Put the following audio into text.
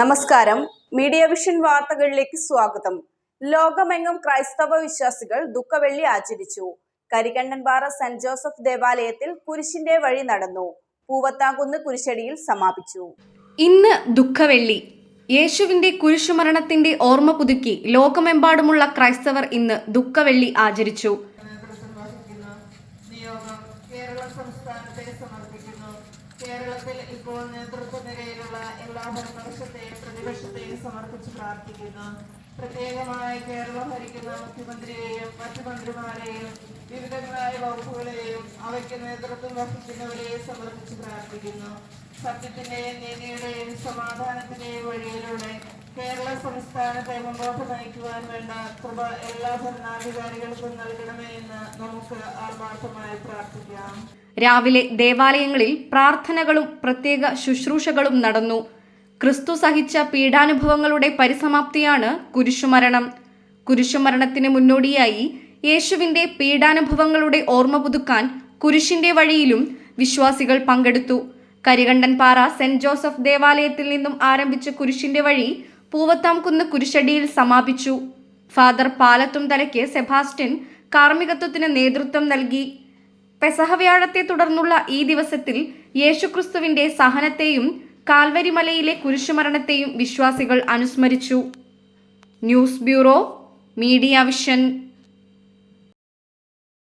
നമസ്കാരം. Media vision വാർത്തകളിലേക്ക് സ്വാഗതം. ലോകമെങ്ങും ക്രൈസ്തവ വിശ്വാസികൾ ദുഃഖവെള്ളി ആചരിച്ചു. കരികണ്ണൻപാറ സെന്റ് ജോസഫ് ദേവാലയത്തിൽ കുരിശിന്റെ വഴി നടന്നു. പൂവത്താകുന്ന് കുരിശടിയിൽ സമാപിച്ചു. ഇന്ന് ദുഃഖവെള്ളി. യേശുവിന്റെ കുരിശുമരണത്തിന്റെ ഓർമ്മ പുതുക്കി ലോകമെമ്പാടുമുള്ള ക്രൈസ്തവർ ഇന്ന് ദുഃഖവെള്ളി ആചരിച്ചു. കേരള സംസ്ഥാനത്തെ സമർപ്പിക്കുന്നു. കേരളത്തിൽ ഇപ്പോൾ നേതൃത്വ നിരയിലുള്ള എല്ലാ ഭരണപക്ഷത്തെയും പ്രതിപക്ഷത്തെയും സമർപ്പിച്ച് പ്രാർത്ഥിക്കുന്നു. പ്രത്യേകമായി കേരളം ഭരിക്കുന്ന മുഖ്യമന്ത്രിയെയും മറ്റു മന്ത്രിമാരെയും വിവിധങ്ങളായ വകുപ്പുകളെയും അവയ്ക്ക് നേതൃത്വം വഹിക്കുന്നവരെയും സമർപ്പിച്ച് പ്രാർത്ഥിക്കുന്നു. സത്യത്തിന്റെയും നീതിയുടെയും സമാധാനത്തിന്റെയും വഴിയിലൂടെ കേരള സംസ്ഥാന മുമ്പോട്ട് നയിക്കുവാൻ വേണ്ട കൃപ എല്ലാ ഭരണാധികാരികൾക്കും നൽകണമേ എന്ന് നമുക്ക് ആത്മാർത്ഥമായി പ്രാർത്ഥിക്കാം. രാവിലെ ദേവാലയങ്ങളിൽ പ്രാർത്ഥനകളും പ്രത്യേക ശുശ്രൂഷകളും നടന്നു. ക്രിസ്തു സഹിച്ച പീഡാനുഭവങ്ങളുടെ പരിസമാപ്തിയാണ് കുരിശുമരണം. കുരിശുമരണത്തിന് മുന്നോടിയായി യേശുവിന്റെ പീഡാനുഭവങ്ങളുടെ ഓർമ്മ പുതുക്കാൻ കുരിശിന്റെ വഴിയിലും വിശ്വാസികൾ പങ്കെടുത്തു. കരികണ്ടൻപാറ സെന്റ് ജോസഫ് ദേവാലയത്തിൽ നിന്നും ആരംഭിച്ച കുരിശിന്റെ വഴി പൂവത്താംകുന്ന് കുരിശടിയിൽ സമാപിച്ചു. ഫാദർ പാലത്തും തലയ്ക്ക് സെബാസ്റ്റ്യൻ കാർമ്മികത്വത്തിന് നേതൃത്വം നൽകി. പെസഹവ്യാഴത്തെ തുടർന്നുള്ള ഈ ദിവസത്തിൽ യേശുക്രിസ്തുവിന്റെ സഹനത്തെയും കാൽവരിമലയിലെ കുരിശുമരണത്തെയും വിശ്വാസികൾ അനുസ്മരിച്ചു. News bureau media vision.